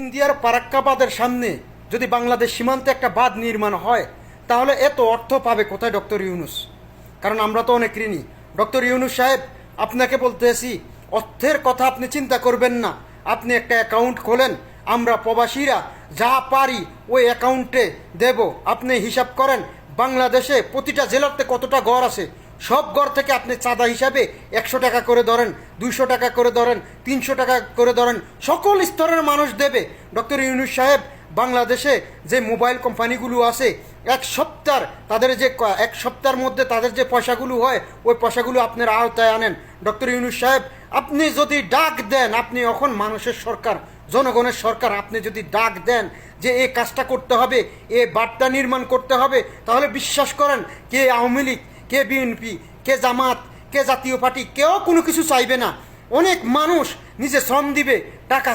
ইন্ডিয়ার পারাক্কাবাদের সামনে যদি বাংলাদেশ সীমান্তে একটা বাঁধ নির্মাণ হয়, তাহলে এত অর্থ পাবে কোথায় ডক্টর ইউনুস? কারণ আমরা তো অনেক ঋণী। ডক্টর ইউনুস সাহেব, আপনাকে বলতেছি, অর্থের কথা আপনি চিন্তা করবেন না। আপনি একটা অ্যাকাউন্ট খোলেন, আমরা প্রবাসীরা যা পারি ওই অ্যাকাউন্টে দেব। আপনি হিসাব করেন, বাংলাদেশে প্রতিটা জেলাতে কতটা ঘর আছে? সব ঘর থেকে আপনি চাঁদা হিসাবে একশো টাকা করে ধরেন, দুইশো টাকা করে ধরেন, তিনশো টাকা করে ধরেন, সকল স্তরের মানুষ দেবে। ডক্টর ইউনুস সাহেব, বাংলাদেশে যে মোবাইল কোম্পানিগুলো আছে, এক সপ্তাহ তাদের যে এক সপ্তাহের মধ্যে তাদের যে পয়সাগুলো হয়, ওই পয়সাগুলো আপনার আওতায় আনেন। ডক্টর ইউনুস সাহেব, আপনি যদি ডাক দেন, আপনি এখন মানুষের সরকার, জনগণের সরকার, আপনি যদি ডাক দেন যে এই কাজটা করতে হবে, এ বার্তা নির্মাণ করতে হবে, তাহলে বিশ্বাস করেন কে আওয়ামী লীগ কে বিএনপি, কে জামাত, কে জাতীয় পার্টি, কেউ কোনো কিছু চাইবে না। অনেক মানুষ নিজে শ্রম দিবে, টাকা